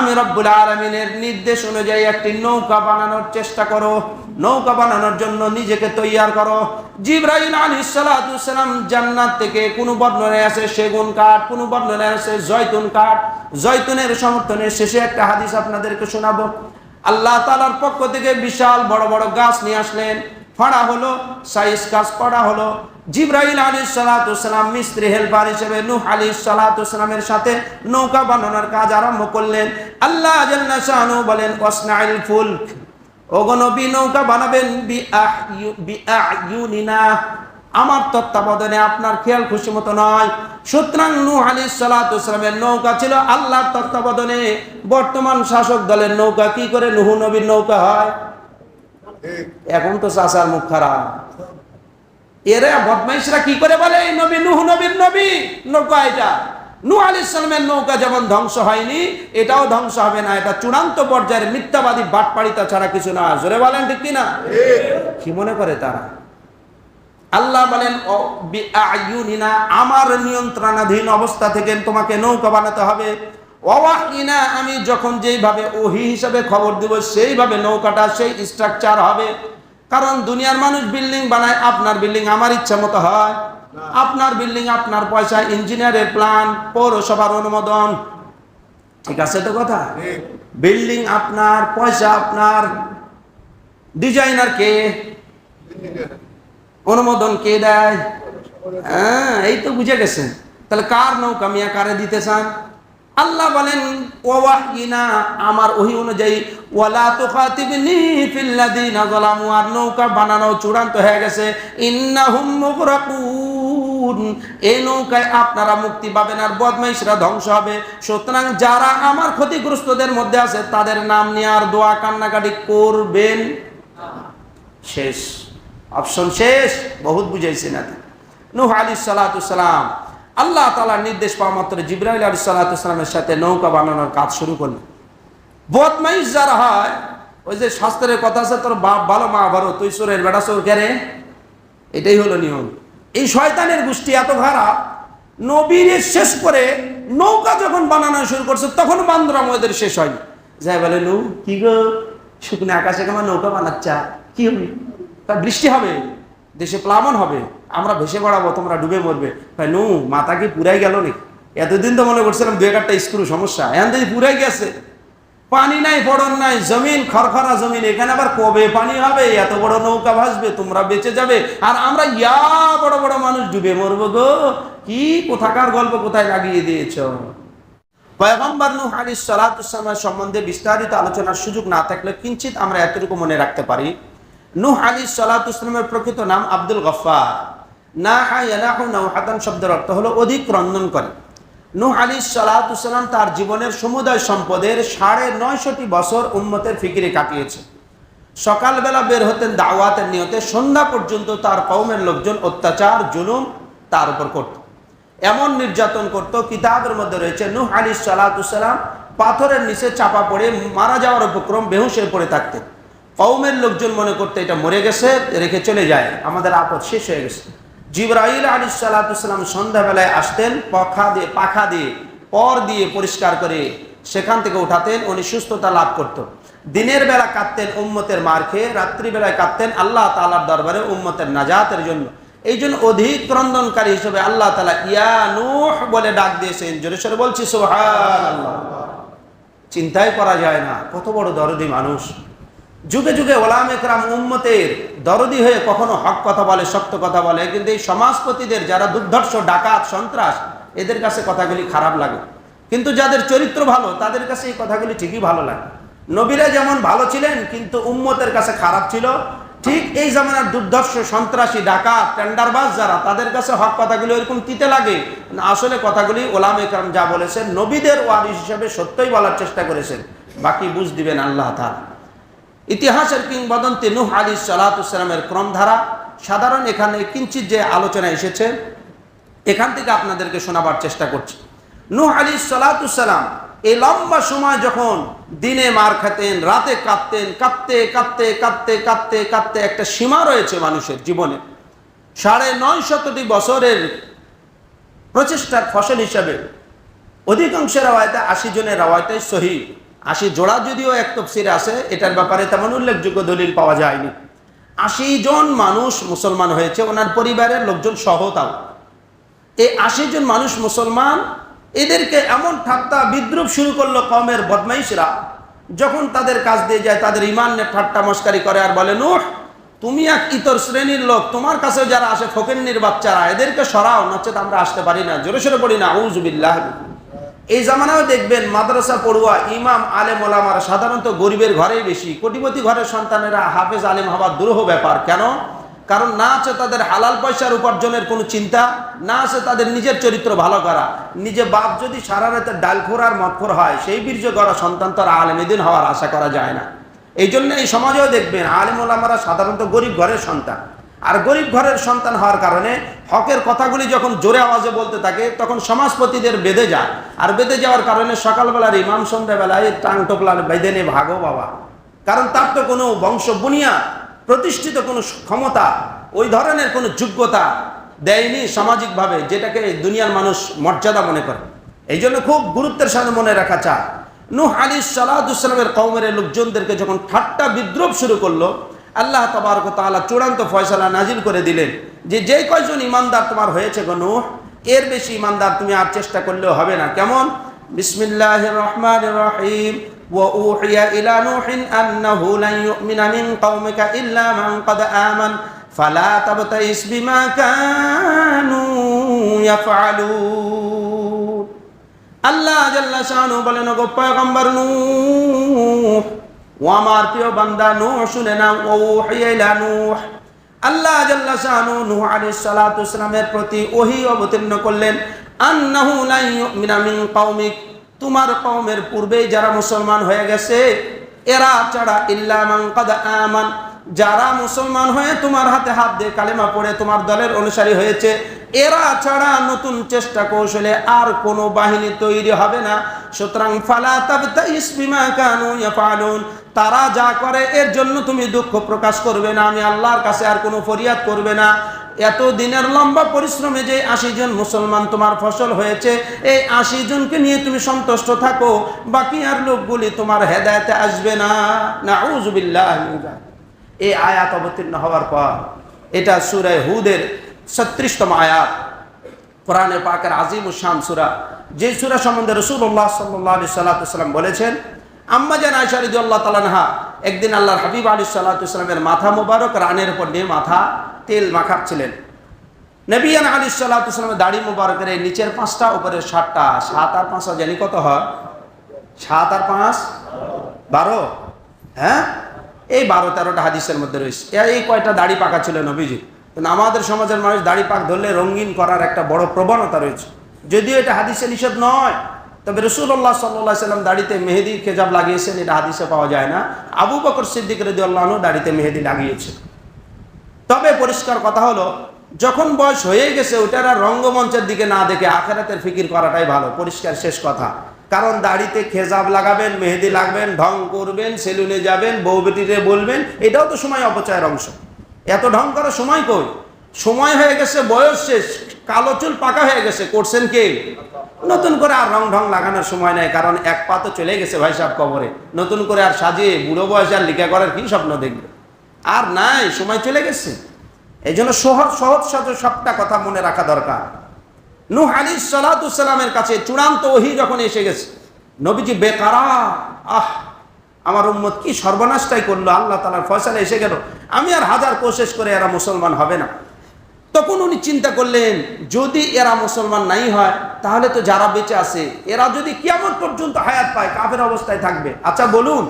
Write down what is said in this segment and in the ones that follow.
আমি রব্বুল আলমিনের নির্দেশ অনুযায়ী একটি নৌকা বানানোর চেষ্টা করো। নৌকা বানানোর জন্য নিজেকে তৈয়ার করো। জিব্রাহিম আলী সালাম জান্নাত থেকে কোনো বর্ণনায় আছে সেগুন কাঠ, কোনো বর্ণনায় আছে জয়তুন কাঠ। জয়তুনের সমর্থনে শেষে একটা হাদিস আপনাদেরকে শোনাবো। আল্লাহ তালার পক্ষ থেকে বিশাল বড় বড় গাছ নিয়ে আসলেন। ফাড়া হলো, সাইজ কাজ করা হলো। জিব্রাহিল আলী সালাতাম মিস্ত্রি হেল্পার হিসেবে নূহ আলী সালাতামের সাথে নৌকা বানানোর কাজ আরম্ভ করলেন। আল্লাহ শাহানু বলেন ওয়াসনাইল ফুল ওগনবী নৌকা বানাবেন আমার তত্ত্বাবধানে আপনার খেয়াল খুশি মতো নয়। সুতরাং নূহ আলী সালাতামের নৌকা ছিল আল্লাহর তত্ত্বাবধানে। বর্তমান শাসক দলের নৌকা কি করে? নুহু নবীর নৌকা হয়। এখন তো চাষার মুখ খারাপ। এরা বদমাইশরা কি করে বলে? এই নবী নুহ নবীর নবী নৌকা এটা। নূহ আলী ইসলামের নৌকা যেমন ধ্বংস হয়নি এটাও ধ্বংস হবে না। এটা চূড়ান্ত পর্যায়ের মিথ্যাবাদী বাটপাড়িতা ছাড়া কিছু না। জোরে বলেন ঠিক কিনা? কি মনে করে তারা? আল্লাহ বলেন আমার নিয়ন্ত্রণাধীন অবস্থা থেকে তোমাকে নৌকা বানাতে হবে। ওয়াহিনা আমি যখন যেইভাবে ওহি হিসাবে খবর দিব সেইভাবে নৌকাটা সেই স্ট্রাকচার হবে। কারণ দুনিয়ার মানুষ বিল্ডিং বানায় আপনার বিল্ডিং আমার ইচ্ছা মতো হয়। আপনার বিল্ডিং আপনার পয়সা ইঞ্জিনিয়ারের প্ল্যান পৌরসভার অনুমোদন। ঠিক আছে তো কথা? বিল্ডিং আপনার পয়সা আপনার। ডিজাইনার কে? অনুমোদন কে দেয়? হ্যাঁ এই তো বুঝে গেছেন। তাহলে কার নৌকা মিয়া কারে দিতে চান? আল্লাহ বলেন ওয়াহিনা আমার ওহি অনুযায়ী, ওয়ালা তুখাতিবনি যালামু আর নৌকা বানানো চূড়ান্ত হয়ে গেছে। ইন্নাহুম মুগরাকুন। এই নৌকায় আপনারা মুক্তি পাবেন আর বদমাইশরা ধ্বংস হবে। সুতরাং যারা আমার ক্ষতিগ্রস্তদের মধ্যে আছে, তাদের নাম নিয়ে আর দোয়া কান্নাকাটি করবেন শেষ। অপশন শেষ। বহুত বুঝাইছে না নুহ আলী সালাতাম আল্লাহ তালার নির্দেশ পাওয়া মাত্র জিব্রাহিল আলী সালাতামের সাথে নৌকা বানানোর কাজ শুরু করলেন। বদমাইশ যারা হয়, ওই যে শাস্ত্রের কথা আছে, তোর বাপ ভালো, মা ভালো, তুই চোরের বেটা, চোর কেরে এটাই হলো নিয়ম। এই শয়তানের গোষ্ঠী এত খারাপ, নবীর শেষ করে নৌকা যখন বানানো শুরু করছে, তখন বান্দরাম ওদের শেষ হয়নি। যাই বলে নু কি গো? শুকনো আকাশে কেমন নৌকা বানাচ্ছা? কি হবে তা বৃষ্টি হবে? দেশে প্লাবন হবে, আমরা ভেসে বেড়াবো, তোমরা ডুবে মরবে। ভাই, নু, মাথা কি পুরাই গেল নি এতদিন তো মনে করছিলাম দু একটা স্ক্রু, সমস্যা। এখন যদি পুরাই গেছে। পানি নাই পড়ন নাই, জমিন, খরখরা জমিন, এখানে আবার কবে পানি হবে? এত বড় নৌকা ভাসবে, তোমরা বেঁচে যাবে। আর আমরা ইয়া বড় বড় মানুষ ডুবে মরবো গো। কি কোথাকার গল্প কোথায় লাগিয়ে দিয়েছ? পয়গম্বর সম্বন্ধে বিস্তারিত আলোচনার সুযোগ না থাকলে কিঞ্চিত আমরা এতটুকু মনে রাখতে পারি। নূহ আলাইহিস সালাতুসসালামের প্রকৃত নাম আব্দুল গফফার। না নাওহাতান শব্দের অর্থ হলো অধিক রন্ধন করে। নূহ আলাইহিস সালাতুসসালাম তার জীবনের সমুদায় সম্পদের সাড়ে নয়শটি বছর উম্মতের ফিকিরে কাটিয়েছে। সকালবেলা বের হতেন দাওয়াতের নিয়তে, সন্ধ্যা পর্যন্ত তার কৌমের লোকজন অত্যাচার, জুলুম তার উপর করত। এমন নির্যাতন করত, কিতাবের মধ্যে রয়েছে, নূহ আলী সালাতুসাল্লাম পাথরের নিচে চাপা পড়ে মারা যাওয়ার উপক্রম বেহুশ হয়ে পড়ে থাকতেন। কৌমের লোকজন মনে করতে এটা মরে গেছে, রেখে চলে যায়। আমাদের আপদ শেষ হয়ে গেছে। জিব্রাহিল আলী সালাতুসাল্লাম সন্ধ্যাবেলায় আসতেন, পাখা দিয়ে পাখা দিয়ে, পর দিয়ে পরিষ্কার করে সেখান থেকে উঠাতেন, উনি সুস্থতা লাভ করত। দিনের বেলা কাঁদতেন উম্মতের মার খেয়ে, রাত্রিবেলায় কাঁদতেন আল্লাহ তালার দরবারে উম্মতের নাজাতের জন্য। এই জন্য অধিক ক্রন্দনকারী হিসেবে আল্লাহ তালা ইয়া নূহ বলে ডাক দিয়েছেন, জোরে সরে বলছি সোহান চিন্তাই করা যায় না, কত বড় দরদি মানুষ। যুগে যুগে ওলাম একরাম উম্মতের দরদি হয়ে কখনো হক কথা বলে, সত্য কথা বলে। কিন্তু এই সমাজপতিদের যারা দুর্ধর্ষ, ডাকাত, সন্ত্রাস, এদের কাছে কথাগুলি খারাপ লাগে। কিন্তু যাদের চরিত্র ভালো, তাদের কাছে এই কথাগুলি ঠিকই ভালো লাগে। নবীরা যেমন ভালো ছিলেন, কিন্তু উম্মতের কাছে খারাপ ছিল। ঠিক এই জামানার দুর্ধর্ষ, সন্ত্রাসী, ডাকাত, টেন্ডারবাজ যারা, তাদের কাছে হক কথাগুলি ওইরকম তিতে লাগে। আসলে কথাগুলি ওলাম একরাম যা বলেছেন, নবীদের ওয়ারিস হিসেবে সত্যই বলার চেষ্টা করেছেন। বাকি বুঝ দিবেন আল্লাহ তাআলা। ইতিহাসের কিংবদন্তি নুহ আলী সালাতামের ক্রমধারা, সাধারণ এখানে কিঞ্চিত যে আলোচনা এসেছে, এখান থেকে আপনাদেরকে শোনাবার চেষ্টা করছি। নুহ আলী সালাতাম এই লম্বা সময় যখন দিনে মার খেতেন, রাতে কাঁদতেন, কাঁদতে কাঁদতে কাঁদতে কাঁদতে কাঁদতে একটা সীমা রয়েছে মানুষের জীবনে। সাড়ে নয় শতটি বছরের প্রচেষ্টার ফসল হিসাবে অধিকাংশ রাওয়ায়তে আশি জনের রাওয়ায়তে সহি। আশি জোড়া যদিও এক তফসিরে আছে, এটার ব্যাপারে তেমন উল্লেখযোগ্য দলিল পাওয়া যায়নি। আশি জন মানুষ মুসলমান হয়েছে, ওনার পরিবারের লোকজন সহ তাও। এই আশি জন মানুষ মুসলমান, এদেরকে এমন ঠাট্টা বিদ্রুপ শুরু করল কমের বদমাইশরা, যখন তাদের কাজ দিয়ে যায়, তাদের ইমান নিয়ে ঠাট্টা মস্কারি করে আর বলে, নুহ, তুমি এক ইতর শ্রেণির লোক, তোমার কাছে যারা আসে ফকেন্নির বাচ্চারা, এদেরকে সরাও, নচেত আমরা আসতে পারি না। জোরে সরে পড়ি না আউজুবিল্লাহ এই জামানাও দেখবেন মাদ্রাসা পড়ুয়া, ইমাম, আলেম, ওলামারা সাধারণত গরিবের ঘরেই বেশি। কোটিপতি ঘরের সন্তানেরা হাফেজ, আলেম হওয়ার দুরূহ ব্যাপার। কেন? কারণ না আছে তাদের হালাল পয়সার উপার্জনের কোনো চিন্তা, না আছে তাদের নিজের চরিত্র ভালো করা। নিজে বাপ যদি সারা রাতে ডালখোর আর মৎখোর হয়, সেই বীর্য গড়া সন্তান তো আর আলেমেদিন হওয়ার আশা করা যায় না। এই জন্য এই সমাজেও দেখবেন আলেম, ওলামারা সাধারণত গরিব ঘরের সন্তান। আর গরিব ঘরের সন্তান হওয়ার কারণে হকের কথাগুলি যখন জোরে আওয়াজে বলতে থাকে, তখন সমাজপতিদের বেঁধে যায়। আর বেঁধে যাওয়ার কারণে সকালবেলার ইমাম সন্ধ্যাবেলায় টাং টোপলার বেঁধে নে, ভাগো বাবা। কারণ তার তো কোনো বংশ বুনিয়া প্রতিষ্ঠিত কোনো ক্ষমতা, ওই ধরনের কোনো যোগ্যতা দেয়নি সামাজিকভাবে, যেটাকে দুনিয়ার মানুষ মর্যাদা মনে করে। এই জন্য খুব গুরুত্বের সাথে মনে রাখা চায় নূহ আলী সালাদুসালামের কৌমের লোকজনদেরকে যখন ঠাট্টা বিদ্রোপ শুরু করল আল্লাহ তবারক তাআলা চূড়ান্ত ফয়সালা নাজিল করে দিলেন যে যে কয়জন ইমানদার তোমার হয়েছে গো নূহ এর বেশি ইমানদার তুমি আর চেষ্টা করলেও হবে না কেমন বিসমিল্লাহ রহমান রহিম وأوحي إلى نوح أنه لن يؤمن من قومك إلا من قد آمن فلا تبتئس بما كانوا يفعلون আল্লাহ জাল্লা শাহানু বলেন গো পয়গম্বর নূহ ও আমার প্রিয় বান্দা নূহ শুনে নাও ও হিয়াইলা নূহ। আল্লাহ জাল্লা শাহানু নূহ আলাইহিস সালাতু সালামের প্রতি ওহী অবতীর্ণ করলেন, আন্নাহু লা ইউমিনা মিন কওমিক। তোমার কওমের পূর্বেই যারা মুসলমান হয়ে গেছে, এরা ছাড়া ইল্লা মান কাদ আমান। যারা মুসলমান হয়ে তোমার হাতে হাত দিয়ে কালেমা পড়ে, তোমার দলের অনুসারী হয়েছে, এরা ছাড়া নতুন চেষ্টা কৌশলে আর কোনো বাহিনী তৈরি হবে না। সুতরাং ফালা তাবতাইস বিমা কানু ইয়াফালুন তারা যা করে, এর জন্য তুমি দুঃখ প্রকাশ করবে না। আমি আল্লাহর কাছে আর কোনো ফরিয়াদ করবে না। এত দিনের লম্বা পরিশ্রমে যে আশি জন মুসলমান তোমার ফসল হয়েছে, এই আশি জনকে নিয়ে তুমি সন্তুষ্ট থাকো। বাকি আর লোকগুলি তোমার হেদায়তে আসবে না। না এই আয়াত অবতীর্ণ হওয়ার পর, এটা সুরে হুদের ছত্রিশতম আয়াত। কোরআনে পাকের আজিম শাম সুরা। যে সুরা সম্বন্ধে রসুল্লাহ সাল্লাহ সাল্লাম বলেছেন আম্মা জান আয়সারিদ আল্লাহ তালানহা একদিন আল্লাহর হাবিব আলী সাল্লাহামের মাথা মোবারক রানের উপর নিয়ে মাথা তেল মাখাচ্ছিলেন। নবিয়ান আলী সাল্লাহামের দাড়ি মোবারকের নিচের পাঁচটা, উপরের সাতটা, সাত আর পাঁচটা জানি কত হয়? সাত আর পাঁচ? বারো? হ্যাঁ? এই বারো তেরোটা হাদিসের মধ্যে রয়েছে। এই কয়টা দাড়ি পাকা ছিল নবীজি আমাদের সমাজের মানুষ দাড়ি পাক ধরলে রঙিন করার একটা বড় প্রবণতা রয়েছে। যদিও এটা হাদিসে নিষেধ নয় তবে রসুল্লাহ সাল্লাহ সাল্লাম দাড়িতে মেহেদি, খেজাব লাগিয়েছেন, এটা হাদিসে পাওয়া যায় না। আবু বকর সিদ্দিক রেদি আল্লাহনও দাড়িতে মেহেদি লাগিয়েছে তবে পরিষ্কার কথা হলো, যখন বয়স হয়ে গেছে, ওটার আর রঙ্গমঞ্চের দিকে না দেখে আখেরাতের ফিকির করাটাই ভালো, পরিষ্কার শেষ কথা। কারণ দাড়িতে খেজাব লাগাবেন, মেহেদি লাগবেন, ঢং করবেন, সেলুনে যাবেন, বউ বেটিরে বলবেন, এটাও তো সময় অপচয়ের অংশ। এত ঢং করার সময় কই? সময় হয়ে গেছে, বয়স শেষ, কালো চুল পাকা হয়ে গেছে, করছেন কে? নতুন করে আর রং ঢং লাগানোর সময় নেই, কারণ এক পা তো চলে গেছে ভাই সাহেব কবরে। নতুন করে আর সাজিয়ে বুড়ো বয়সে আর লিখা করার কি স্বপ্ন দেখবে? আর নাই, সময় চলে গেছে। এই জন্য সহজ সহজ সহজ সবটা কথা মনে রাখা দরকার। নূহ আলী সালাতামের কাছে চূড়ান্ত ওহি যখন এসে গেছে, নবীজি বেকারা, আহ, আমার উম্মত কি সর্বনাশটাই করল? আল্লাহ তালার ফয়সালা এসে গেল। আমি আর হাজার কোশেষ করে এরা মুসলমান হবে না। তখন উনি চিন্তা করলেন, যদি এরা মুসলমান নাই হয়, তাহলে তো যারা বেঁচে আছে, এরা যদি কিয়ামত পর্যন্ত হায়াত পায়, কাফের অবস্থায় থাকবে। আচ্ছা বলুন,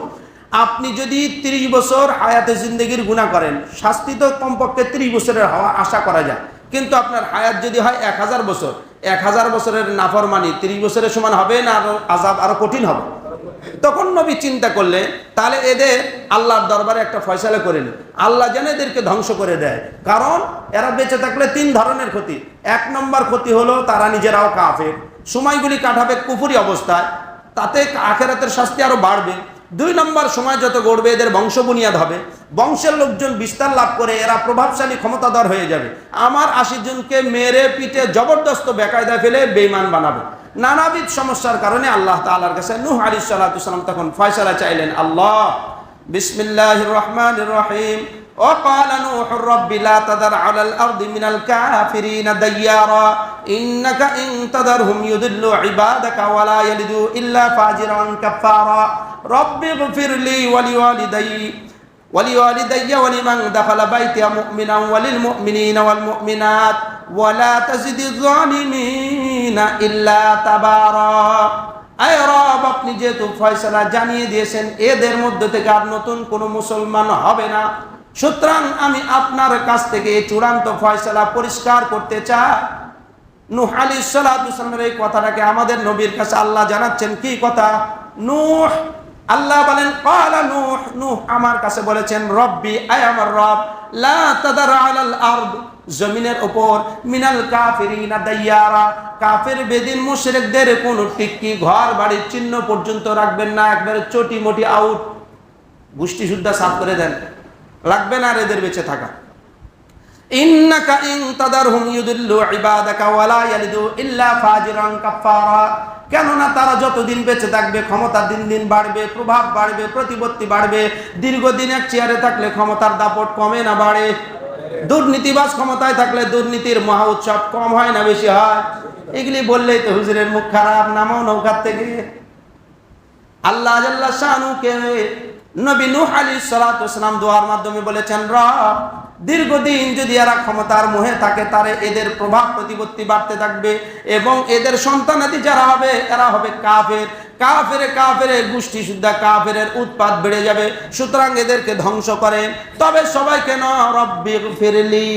আপনি যদি ৩০ বছর হায়াতে জিন্দগির গুণা করেন, শাস্তি তো কমপক্ষে ৩০ বছরের হওয়া আশা করা যায়। কিন্তু আপনার হায়াত যদি হয় এক হাজার বছর, এক হাজার বছরের নাফরমানি ৩০ বছরের সমান হবে না, আরও আজাব আরও কঠিন হবে? তখন নবী চিন্তা করলেন, তাহলে এদের আল্লাহর দরবারে একটা ফয়সালা করে নিন। আল্লাহ যেন এদেরকে ধ্বংস করে দেয়। কারণ এরা বেঁচে থাকলে তিন ধরনের ক্ষতি। এক নম্বর ক্ষতি হলো তারা নিজেরাও কাফের। সময়গুলি কাটাবে কুফুরি অবস্থায়। তাতে আখেরাতের শাস্তি আরও বাড়বে। দুই নম্বর সময় যত গড়বে এদের বংশ বুনিয়াদ হবে। বংশের লোকজন বিস্তার লাভ করে এরা প্রভাবশালী, ক্ষমতাধর হয়ে যাবে। আমার আশি জনকে মেরে পিঠে জবরদস্ত বেকায়দা ফেলে বেইমান বানাবে। নানাবিধ সমস্যার কারণে আল্লাহ তালার কাছে নুহ আলী সাল্লাহ তখন ফয়সালা চাইলেন, আল্লাহ বিসমিল্লাহ রহমান রহিম وقال نوح رب لا تذر على الأرض من الكافرين ديارا إنك إن تذرهم يضلوا عبادك ولا يلدوا إلا فاجرا كفارا رب اغفر لي ولوالدي ولوالدي ولمن دخل بيتي مؤمنا وللمؤمنين والمؤمنات ولا تزد الظالمين إلا تبارا আয় রব আপনি যেহেতু ফয়সালা জানিয়ে দিয়েছেন এদের মধ্যে থেকে আর নতুন কোনো মুসলমান হবে না সুতরাং আমি আপনার কাছ থেকে চূড়ান্ত ফয়সালা পরিষ্কার করতে চাই। নূহ আলী সালামের এই কথাটাকে আমাদের নবীর কাছে আল্লাহ জানাচ্ছেন। কি কথা? নূহ, আল্লাহ বলেন কালা নূহ নূহ আমার কাছে বলেছেন, রব্বি, আয় আমার রব, লা তাদার আলাল আরদ, জমিনের উপর, মিনাল কাফিরিনা দাইয়ারা, কাফের বেদিন মুশরিকদের কোন টিক্কি ঘর বাড়ির চিহ্ন পর্যন্ত রাখবেন না, একবারে চটি মোটি আউট গোষ্ঠী শুদ্ধা সাফ করে দেন। লাগবে না আর এদের বেঁচে থাকা। ইন্নাকা ইন তাদারহুম ইউদিল্লু ইবাদাকা ওয়ালা ইয়ালিদু ইল্লা ফাজিরান কাফারা কেননা তারা যতদিন বেঁচে থাকবে ক্ষমতা দিন দিন বাড়বে, প্রভাব বাড়বে, প্রতিপত্তি বাড়বে দীর্ঘদিন এক চেয়ারে থাকলে ক্ষমতার দাপট কমে না বাড়ে। দুর্নীতিবাজ ক্ষমতায় থাকলে দুর্নীতির মহা উৎসব কম হয় না বেশি হয়। এগুলি বললেই তো হুজুরের মুখ খারাপ, নামাও নৌকার থেকে। আল্লাহ জাল্লা শাহানুকে নবী নূহ আলী সালাতাম দোয়ার মাধ্যমে বলেছেন, রব, দীর্ঘদিন যদি এরা ক্ষমতার মোহে থাকে, তারে এদের প্রভাব প্রতিপত্তি বাড়তে থাকবে এবং এদের সন্তানাদি যারা হবে, এরা হবে কাফের। কাফেরে কাফেরে গোষ্ঠী সুদ্ধা কাফের উৎপাদ বেড়ে যাবে। সুতরাং এদেরকে ধ্বংস করেন। তবে সবাই কেন রব্বি ফিরলি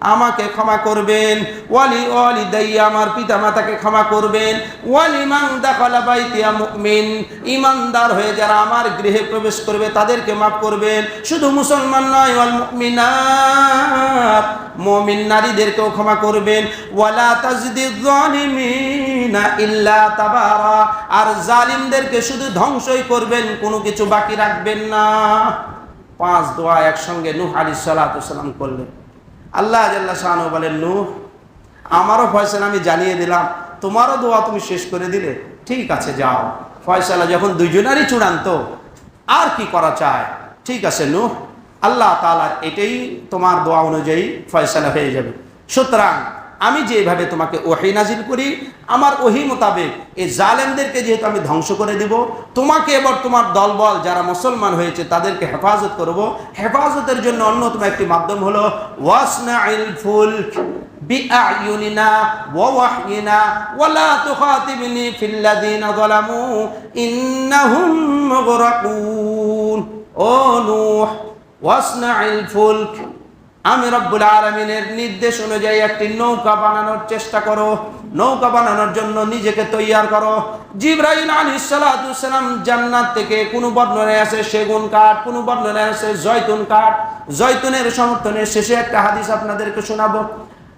আমাকে ক্ষমা করবেন। ওয়ালি ওয়ালি দাইয়া আমার পিতা মাতাকে ক্ষমা করবেন। ওয়ালি মান দাখালা বাইতিয়া মুমিন, ইমানদার হয়ে যারা আমার গৃহে প্রবেশ করবে, তাদেরকে মাফ করবেন। শুধু মুসলমান নয়, ওয়াল মুমিনাত, মুমিন নারীদেরকেও ক্ষমা করবেন। ওয়ালা তাজদিদ জালিমিনা ইল্লা তাবারা, আর জালিমদেরকে শুধু ধ্বংসই করবেন, কোনো কিছু বাকি রাখবেন না। পাঁচ দোয়া একসঙ্গে নূহ আলাইহিস সালাম করলেন। আল্লাহ জাল্লা শাহানু বলেন নু আমারও ফয়সালা আমি জানিয়ে দিলাম। তোমারও দোয়া তুমি শেষ করে দিলে। ঠিক আছে, যাও। ফয়সালা যখন দুইজনারই চূড়ান্ত, আর কি করা চায়? ঠিক আছে নু আল্লাহ তালার এটাই তোমার দোয়া অনুযায়ী ফয়সালা হয়ে যাবে। সুতরাং আমি যেভাবে তোমাকে ওহি নাজিল করি আমার ওহি মোতাবেক এই জালেমদেরকে যেহেতু আমি ধ্বংস করে দিব তোমাকে এবার তোমার দলবল যারা মুসলমান হয়েছে তাদেরকে হেফাজত করব হেফাজতের জন্য অন্যতম একটি মাধ্যম হলো ওয়াসনাইল ফুলক بأعيننا ووحينا ولا تخاطبني في الذين ظلموا إنهم مغرقون ও নূহ ওয়াসনাইল ফুলক আমি রব্বুল আলমিনের নির্দেশ অনুযায়ী একটি নৌকা বানানোর চেষ্টা করো। নৌকা বানানোর জন্য নিজেকে তৈয়ার করো। জিব্রাহিম আলী সালাম জান্নাত থেকে কোনো বর্ণনায় আছে সেগুন কাঠ, কোনো বর্ণনায় আছে জয়তুন কাঠ। জয়তুনের সমর্থনে শেষে একটা হাদিস আপনাদেরকে শোনাবো।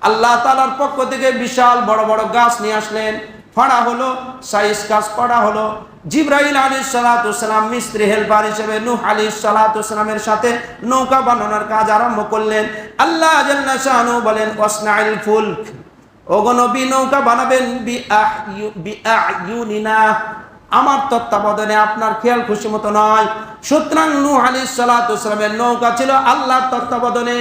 আল্লাহ তালার পক্ষ থেকে বিশাল বড় বড় গাছ নিয়ে আসলেন। ফাড়া হলো, সাইজ গাছ পড়া হলো। জিব্রাহিল আলী সালাতাম মিস্ত্রি, হেল্পার হিসেবে নূহ আলী সালাতামের সাথে নৌকা বানানোর কাজ আরম্ভ করলেন। আল্লাহ শাহানু বলেন, ওয়াসনাইল ফুলক। ওগনবী নৌকা বানাবেন আমার তত্ত্বাবধানে আপনার খেয়াল খুশি মতো নয়। সুতরাং নূহ আলী সালাতামের নৌকা ছিল আল্লাহর তত্ত্বাবধানে।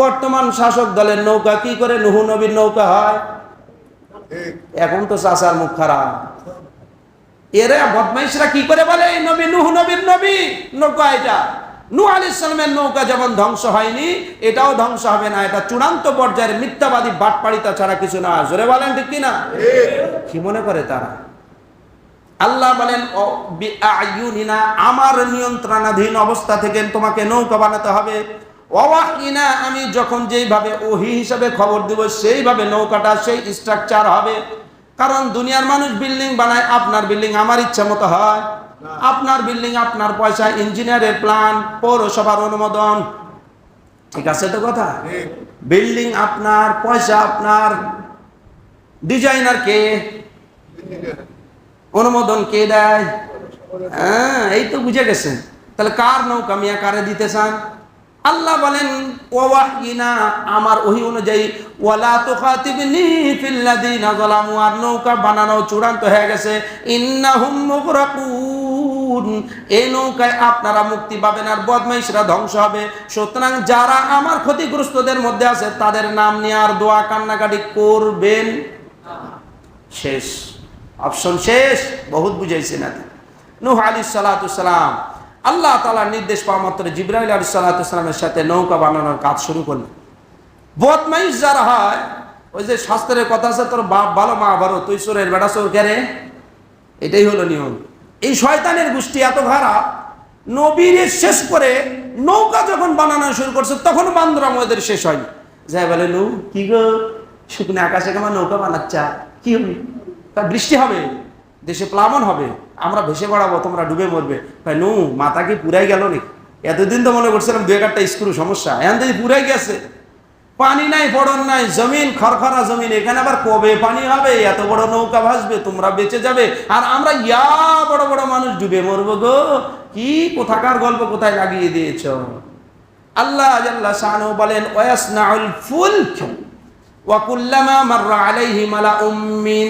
বর্তমান শাসক দলের নৌকা কি করে? নুহু নবীর নৌকা হয়। এখন তো চাষার মুখ খারাপ। এরা বদমাইশরা কি করে বলে? নবী, নুহ নবীর নবী। নৌকা এটা। নু আলী ইসলামের নৌকা যেমন ধ্বংস হয়নি, এটাও ধ্বংস হবে না। এটা চূড়ান্ত পর্যায়ের মিথ্যাবাদী বাটপাড়িতা ছাড়া কিছু না। জোরে বলেন ঠিক কিনা? কি মনে করে তারা? আল্লাহ বলেন আমার নিয়ন্ত্রণাধীন অবস্থা থেকে তোমাকে নৌকা বানাতে হবে। ওয়াহিনা আমি যখন যেইভাবে ওহি হিসাবে খবর দিব, সেইভাবে নৌকাটা, সেই স্ট্রাকচার হবে। কারণ দুনিয়ার মানুষ বিল্ডিং বানায়, আপনার বিল্ডিং আমার ইচ্ছা মতো হয়। আপনার বিল্ডিং আপনার পয়সা, ইঞ্জিনিয়ারের প্ল্যান পৌরসভার অনুমোদন। ঠিক আছে তো কথা? বিল্ডিং আপনার, পয়সা আপনার। ডিজাইনার কে? অনুমোদন কে দেয়? হ্যাঁ এই তো বুঝে গেছেন। তাহলে কার নৌকা মিয়া কারে দিতে চান? আল্লাহ বলেন ওয়াহিনা আমার ওহি অনুযায়ী, ওয়ালা তুখাতিবনি ফিল্লাযিনা যালামু আর নৌকা বানানো চূড়ান্ত হয়ে গেছে। ইন্নাহুম মুগরাকুন। এই নৌকায় আপনারা মুক্তি পাবেন আর বদমাইশরা ধ্বংস হবে। সুতরাং যারা আমার ক্ষতিগ্রস্তদের মধ্যে আছে, তাদের নাম নিয়ে আর দোয়া কান্নাকাটি করবেন শেষ। অপশন শেষ। বহুত বুঝাইছে না নূহ আলী সালাতাম আল্লাহ তালার নির্দেশ পাওয়া মাত্র জিব্রাইল আলী সালাতামের সাথে নৌকা বানানোর কাজ শুরু করলেন বদমাইশ যারা হয়, ওই যে শাস্ত্রের কথা আছে, তোর বাপ ভালো, মা ভালো, তুই চোরের বেড়া চোর কেরে এটাই হলো নিয়ম। এই শয়তানের গোষ্ঠী এত খারাপ, নবীর শেষ করে নৌকা যখন বানানো শুরু করছে, তখন বান্দরাম ওদের শেষ হয়নি। যাই বলে, নু, কি গো? শুকনো আকাশে কেমন নৌকা বানাচ্ছা? কি হবে? তা বৃষ্টি হবে, দেশে প্লাবন হবে। আমরা ভেসে বেড়াবো, তোমরা ডুবে মরবে। ভাই, নু, মাথা কি পুরাই গেল নি? এতদিন তো মনে করছিলাম দু একটা স্ক্রু, সমস্যা। এখন যদি পুরাই গেছে। পানি নাই পড়ন নাই, জমিন, খরখরা জমিন। এখানে আবার কবে পানি হবে? এত বড় নৌকা ভাসবে, তোমরা বেঁচে যাবে। আর আমরা ইয়া বড় বড় মানুষ ডুবে মরবো গো। কি কোথাকার গল্প কোথায় লাগিয়ে দিয়েছ? আল্লাহ জাল্লা শানু বলেন, ওয়াসনাউল ফুলক, ওয়া কুল্লামা মাররা আলাইহি মালাউম মিন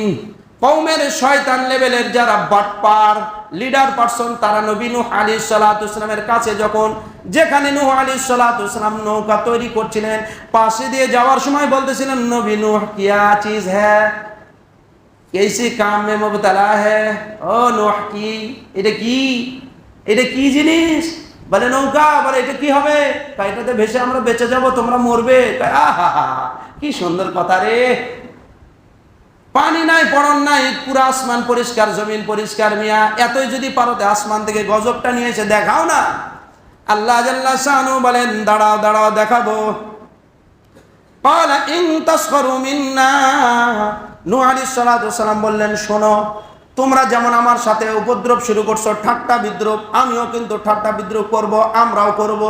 কৌমের শয়তান লেভেলের যারা বাটপার লিডার পার্সন তারা নবী নুহ আলী সালাতামের কাছে যখন, যেখানে নুহ আলী সালাতাম নৌকা তৈরি করছিলেন, পাশে দিয়ে যাওয়ার সময় বলতেছিলেন, নবী নুহ কিয়া চিজ হ্যাঁ এইসি কাম মে মুবতলা হে। ও নুহ, কি? এটা কি? এটা কি জিনিস? বলে, নৌকা, বলে, এটা কি হবে? এটাতে ভেসে আমরা বেঁচে যাব, তোমরা মরবে। আহা, কি সুন্দর কথা রে। পানি নাই, পড়ন নাই পুরো আসমান পরিষ্কার, জমিন পরিষ্কার মিয়া। এতই যদি পারোতে আসমান থেকে গজবটা নিয়ে এসে দেখাও না। আল্লাহ জাল্লা শাহানু বলেন, দাঁড়াও দাঁড়াও, দেখাবো। বললেন, শোনো, তোমরা যেমন আমার সাথে উপদ্রব শুরু করছ, ঠাট্টা বিদ্রোহ, আমিও কিন্তু ঠাট্টা বিদ্রোহ করব, আমরাও করব।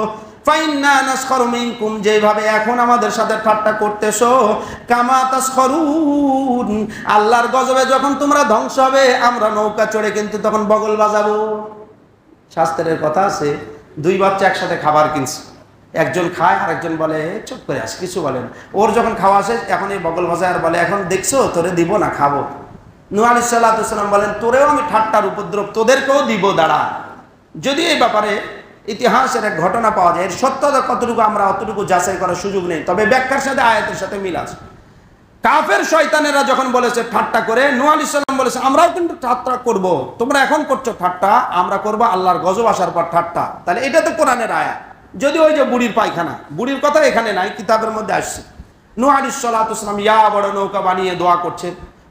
ফাইন্না নাসখারু মিনকুম, যেভাবে এখন আমাদের সাথে ঠাট্টা করতেছো, কামা তাসখারুন। আল্লাহর গজবে যখন তোমরা ধ্বংস হবে, আমরা নৌকা চড়ে কিন্তু তখন বগল বাজাবো। শাস্ত্রের কথা আছে, দুই বাচ্চা একসাথে খাবার কিনছে। একজন খায় আর একজন বলে, চুপ করে আস কিছু বলেন ওর যখন খাওয়া আসে এখন এই বগল ভাষায় আর বলে, এখন দেখছ, তোরে দিব না, খাব। নু আলি সাল্লাহাম বলেন, তোরেও আমি ঠাট্টার উপদ্রব, তোদেরকেও দিব, দাঁড়া। যদি এই ব্যাপারে ইতিহাসের এক ঘটনা পাওয়া যায়। এর সত্যতা কতটুকু আমরা অতটুকু যাচাই করার সুযোগ নেই। তবে ব্যাখ্যার সাথে আয়াতের সাথে মিল আছে। কাফের শয়তানেরা যখন বলেছে, ঠাট্টা করে নু আলি সাল্লাম বলেছে, আমরাও কিন্তু ঠাট্টা করব। তোমরা এখন করছ ঠাট্টা, আমরা করব আল্লাহর গজব, আসার পর ঠাট্টা। তাহলে এটা তো কোরআনের আয়া যদি ওই যে বুড়ির পায়খানা, বুড়ির কথা এখানে নাই, কিতাবের মধ্যে আসছে। নু আলি সাল্লাহাম ইয়া বড় নৌকা বানিয়ে দোয়া করছে।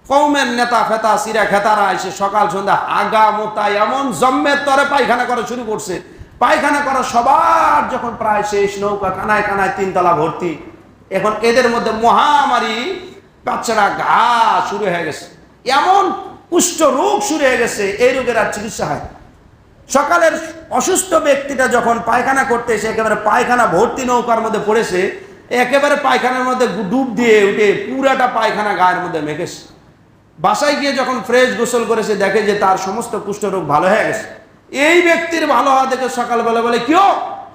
কৌমের নেতা, ফেতা, সিরা খেতারা এসে সকাল সন্ধ্যা আগা মোতা এমন জম্মের তরে পায়খানা করা শুরু করছে। পায়খানা করা সবার যখন প্রায় শেষ, নৌকা কানায় কানায় তিনতলা ভর্তি। এখন এদের মধ্যে মহামারী, বাচ্চারা ঘা শুরু হয়ে গেছে। এমন কুষ্ঠ রোগ শুরু হয়ে গেছে, এই রোগের আর চিকিৎসা হয় সকালের অসুস্থ ব্যক্তিটা যখন পায়খানা করতে এসে একেবারে পায়খানা ভর্তি নৌকার মধ্যে পড়েছে, একেবারে পায়খানার মধ্যে ডুব দিয়ে উঠে পুরাটা পায়খানা গায়ের মধ্যে মেখেছে। বাসায় গিয়ে যখন ফ্রেশ গোসল করেছে, দেখে যে তার সমস্ত কুষ্ঠরোগ ভালো হয়ে গেছে। এই ব্যক্তির ভালো হওয়া দেখে সকালবেলা বলে কেউ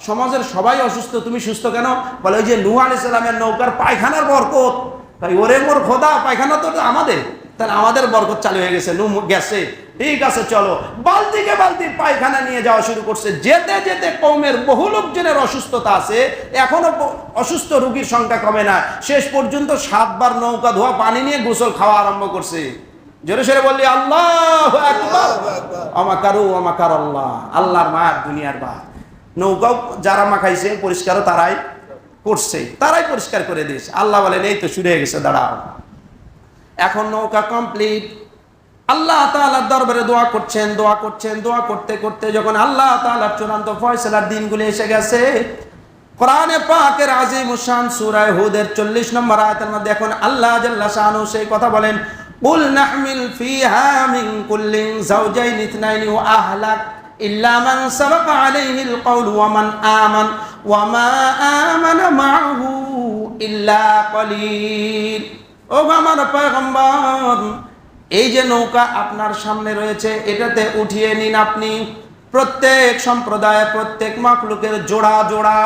সমাজের সবাই অসুস্থ, তুমি সুস্থ কেন? বলে, ওই যে নুহ আলি সালামের নৌকার পায়খানার বরকত। তাই, ওরে মোর খোদা, পায়খানা তো আমাদের। তাহলে আমাদের বরকত চালু হয়ে গেছে নু গেছে। ঠিক আছে, চলো। বালতিকে বালতি পায়খানা নিয়ে যাওয়া শুরু করছে। যেতে যেতে কৌমের বহু লোকজনের অসুস্থতা আছে। এখনও অসুস্থ রোগীর সংখ্যা কমে না। শেষ পর্যন্ত সাতবার নৌকা ধোয়া, পানি নিয়ে গোসল খাওয়া আরম্ভ করছে। জোরে সরে বললি, আল্লাহ একবার আমাকারু আমাকার আল্লাহ আল্লাহর মায়ার দুনিয়ার বা নৌকাও যারা মাখাইছে, পরিষ্কারও তারাই করছে, তারাই পরিষ্কার করে দিয়েছে। আল্লাহ বলেন, এই তো শুরু হয়ে গেছে, দাঁড়াও। এখন নৌকা কমপ্লিট। আল্লাহ তাআলার দরবারে দোয়া করছেন দোয়া করছেন, দোয়া করতে করতে যখন আল্লাহ তাআলার চূড়ান্ত ফয়সালার দিনগুলো এসে গেছে, কোরআনে পাকের আজিম শান সূরা হুদের 40 নম্বর আয়াতের মধ্যে এখন আল্লাহ জাল্লা শানু সেই কথা বলেন কুল নাহমিল ফিহা মিন কুল্লিন যাওজাইন ইথনাইন ওয়া আহলাক ইল্লা মান সাবাকা মান আমান ওয়া মা মাআহু ইল্লা ও আমার পয়গম্বর, এই যে নৌকা আপনার সামনে রয়েছে, এটাতে উঠিয়ে নিন আপনি। প্রত্যেক সম্প্রদায়, প্রত্যেক মাকলুকের জোড়া জোড়া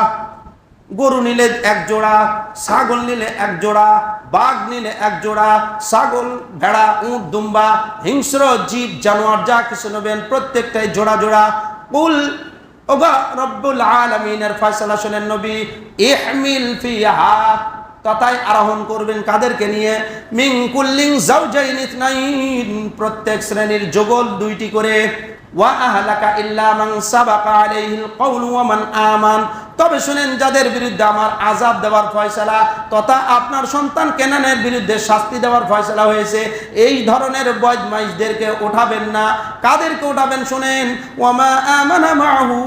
গরু নিলে এক জোড়া, ছাগল নিলে এক জোড়া, বাঘ নিলে এক জোড়া, ছাগল, ভেড়া, উঁট, দুম্বা, হিংস্র জীব, জানোয়ার যা কিছু নেবেন, প্রত্যেকটাই জোড়া জোড়া। কুল আরোহণ করবেন কাদেরকে নিয়ে? প্রত্যেক শ্রেণির যুগল দুইটি করে। ওয়া আহলাকা ইল্লা মান সাবাকা আলাইহিল কওলু ওয়া মান আমান তবে শুনেন, যাদের বিরুদ্ধে আমার আজাব দেওয়ার ফয়সালা তথা আপনার সন্তান কেনানের বিরুদ্ধে শাস্তি দেওয়ার ফয়সালা হয়েছে, এই ধরনের বদমাইশদেরকে ওঠাবেন না। কাদেরকে ওঠাবেন শুনেন ওয়ামা আমানা মাহু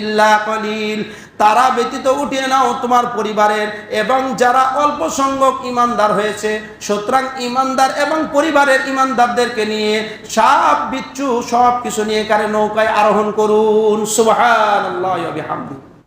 ইল্লা কলিল। তারা ব্যতীত উঠিয়ে নাও তোমার পরিবারের, এবং যারা অল্প সংখ্যক ইমানদার হয়েছে, সুতরাং ইমানদার এবং পরিবারের ইমানদারদেরকে নিয়ে সাপ বিচ্ছু সব কিছু নিয়ে কারে নৌকায় আরোহণ করুন। বিহামদিহি।